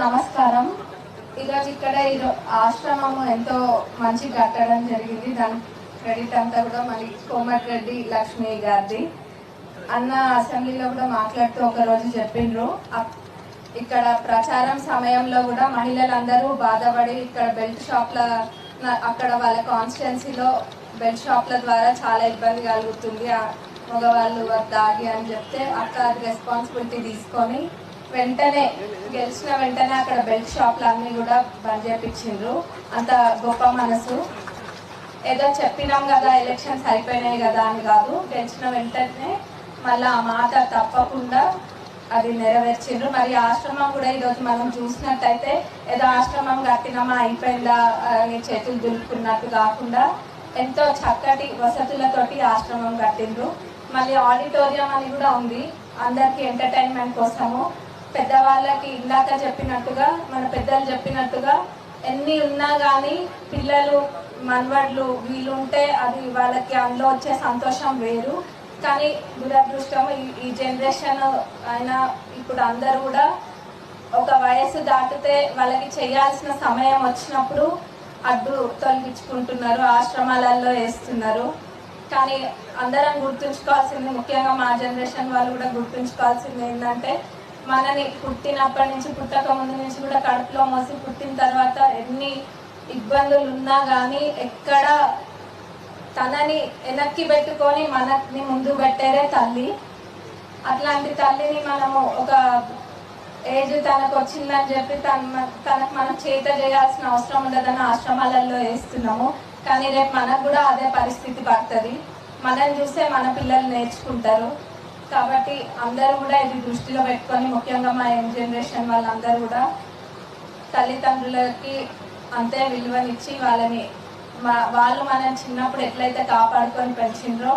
నమస్కారం. ఈరోజు ఇక్కడ ఈరో- ఆశ్రమము ఎంతో మంచి కట్టడం జరిగింది. దాని క్రెడిట్ అంతా కూడా మరి కోమటిరెడ్డి లక్ష్మి గారిది. అన్న అసెంబ్లీలో కూడా మాట్లాడుతూ ఒక రోజు చెప్పిండ్రు. ఇక్కడ ప్రచారం సమయంలో కూడా మహిళలందరూ బాధపడి ఇక్కడ బెల్ట్ షాప్ల అక్కడ వాళ్ళ కాన్స్టిట్యున్సీలో బెల్ట్ షాప్ల ద్వారా చాలా ఇబ్బంది కలుగుతుంది. మగవాళ్ళు దాగి అని చెప్తే అక్క రెస్పాన్సిబిలిటీ తీసుకొని వెంటనే గెలిచిన వెంటనే అక్కడ బెల్ట్ షాప్లు అన్నీ కూడా బంద్ చేపించిండ్రు. అంత గొప్ప మనసు. ఏదో చెప్పినాం కదా ఎలక్షన్స్ అయిపోయినాయి కదా అని కాదు. గెలిచిన వెంటనే మళ్ళీ ఆ మాట తప్పకుండా అది నెరవేర్చిండ్రు. మరి ఆశ్రమం కూడా ఈరోజు మనం చూసినట్టయితే ఏదో ఆశ్రమం కట్టినామా అయిపోయిందా అని చేతులు దులుపుకున్నట్టు కాకుండా ఎంతో చక్కటి వసతులతోటి ఆశ్రమం కట్టిండ్రు. మళ్ళీ ఆడిటోరియం అని కూడా ఉంది. అందరికీ ఎంటర్టైన్మెంట్ కోసము. పెద్దవాళ్ళకి ఇందాక చెప్పినట్టుగా మన పెద్దలు చెప్పినట్టుగా ఎన్ని ఉన్నా కానీ పిల్లలు మనవాళ్ళు వీళ్ళు ఉంటే అది వాళ్ళకి అందులో వచ్చే సంతోషం వేరు. కానీ దురదృష్టం ఈ- ఈ జనరేషన్ అయినా ఇప్పుడు అందరూ కూడా ఒక వయసు దాటితే వాళ్ళకి చేయాల్సిన సమయం వచ్చినప్పుడు అడ్డు తొలగించుకుంటున్నారు ఆశ్రమాలలో వేస్తున్నారు. కానీ అందరం గుర్తుంచుకోవాల్సింది ముఖ్యంగా మా జనరేషన్ వాళ్ళు కూడా గుర్తుంచుకోవాల్సింది ఏంటంటే మనని పుట్టినప్పటి నుంచి పుట్టక ముందు నుంచి కూడా కడుపులో మోసి పుట్టిన తర్వాత ఎన్ని ఇబ్బందులు ఉన్నా కానీ ఎక్కడ తనని వెనక్కి పెట్టుకొని మనని ముందు పెట్టారే తల్లి. అట్లాంటి తల్లిని మనము ఒక ఏజ్ తనకు వచ్చిందని చెప్పి తన తనకు మనం చేత చేయాల్సిన అవసరం ఉండదని ఆశ్రమాలలో వేస్తున్నాము. కానీ రేపు మనకు కూడా అదే పరిస్థితి పడుతుంది. మనల్ని చూస్తే మన పిల్లలు నేర్చుకుంటారు. కాబట్టి అందరూ కూడా ఇది దృష్టిలో పెట్టుకొని ముఖ్యంగా మా యంగ్ జనరేషన్ వాళ్ళందరూ కూడా తల్లిదండ్రులకి అంతే విలువనిచ్చి వాళ్ళని మా వాళ్ళు మనం చిన్నప్పుడు ఎట్లయితే కాపాడుకొని పెంచిండ్రో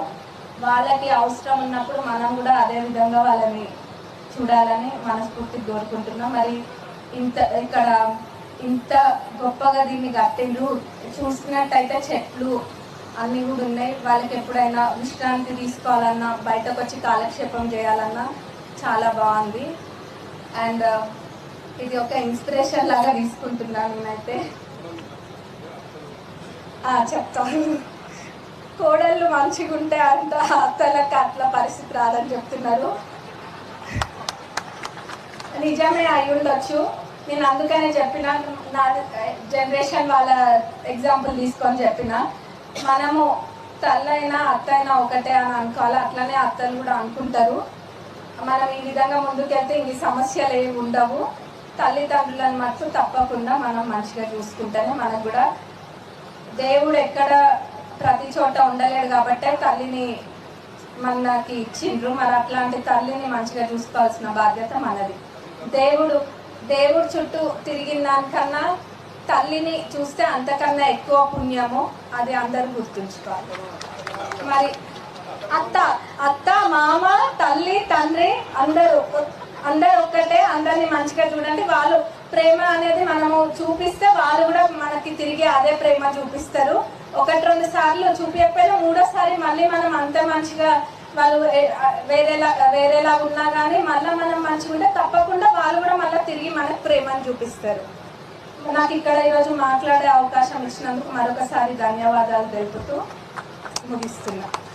వాళ్ళకి అవసరం ఉన్నప్పుడు మనం కూడా అదే విధంగా వాళ్ళని చూడాలని మనస్ఫూర్తి కోరుకుంటున్నాం. మరి ఇంత ఇక్కడ ఇంత గొప్పగా దీన్ని కట్టిండ్రు చూసినట్టయితే చెట్లు అన్నీ కూడా ఉన్నాయి. వాళ్ళకి ఎప్పుడైనా విశ్రాంతి తీసుకోవాలన్నా బయటకు వచ్చి కాలక్షేపం చేయాలన్నా చాలా బాగుంది. అండ్ uh, ఇది ఒక ఇన్స్పిరేషన్ లాగా తీసుకుంటున్నాను నేనైతే. చెప్తాను. కోడళ్ళు మంచిగా ఉంటే అంత అత్తలకు అట్లా పరిస్థితి రాదని చెప్తున్నారు. నిజమే అయి ఉండొచ్చు. నేను అందుకనే చెప్పిన నా జనరేషన్ వాళ్ళ ఎగ్జాంపుల్ తీసుకొని చెప్పిన. మనము తల్లైనా అత్తైనా ఒకటే అని అనుకోవాలి. అట్లనే అత్తలు కూడా అనుకుంటారు. మనం ఈ విధంగా ముందుకెళ్తే ఇన్ని సమస్యలు ఏమి ఉండవు. తల్లిదండ్రులను మట్టు తప్పకుండా మనం మంచిగా చూసుకుంటేనే మనకు కూడా దేవుడు ఎక్కడ ప్రతి చోట ఉండలేడు కాబట్టే తల్లిని మనకి ఇచ్చిండ్రు. మరి అట్లాంటి తల్లిని మంచిగా చూసుకోవాల్సిన బాధ్యత మనది. దేవుడు దేవుడు చుట్టూ తిరిగిన దానికన్నా తల్లిని చూస్తే అంతకన్నా ఎక్కువ పుణ్యము అది అందరూ గుర్తుంచుకోవాలి. మరి అత్త అత్త మామ తల్లి తండ్రి అందరూ అందరు ఒక్కటే అందరిని మంచిగా చూడండి. వాళ్ళు ప్రేమ అనేది మనము చూపిస్తే వాళ్ళు కూడా మనకి తిరిగి అదే ప్రేమ చూపిస్తారు. ఒకటి రెండు సార్లు చూపించకపోయినా మూడోసారి మళ్ళీ మనం అంత మంచిగా వాళ్ళు వేరేలా వేరేలా ఉన్నా కానీ మళ్ళీ మనం మంచిగా ఉంటే తప్పకుండా వాళ్ళు కూడా మళ్ళీ తిరిగి మనకు ప్రేమను చూపిస్తారు. నాకు ఇక్కడ ఈరోజు మాట్లాడే అవకాశం ఇచ్చినందుకు మరొకసారి ధన్యవాదాలు తెలుపుతూ ముగిస్తున్నాను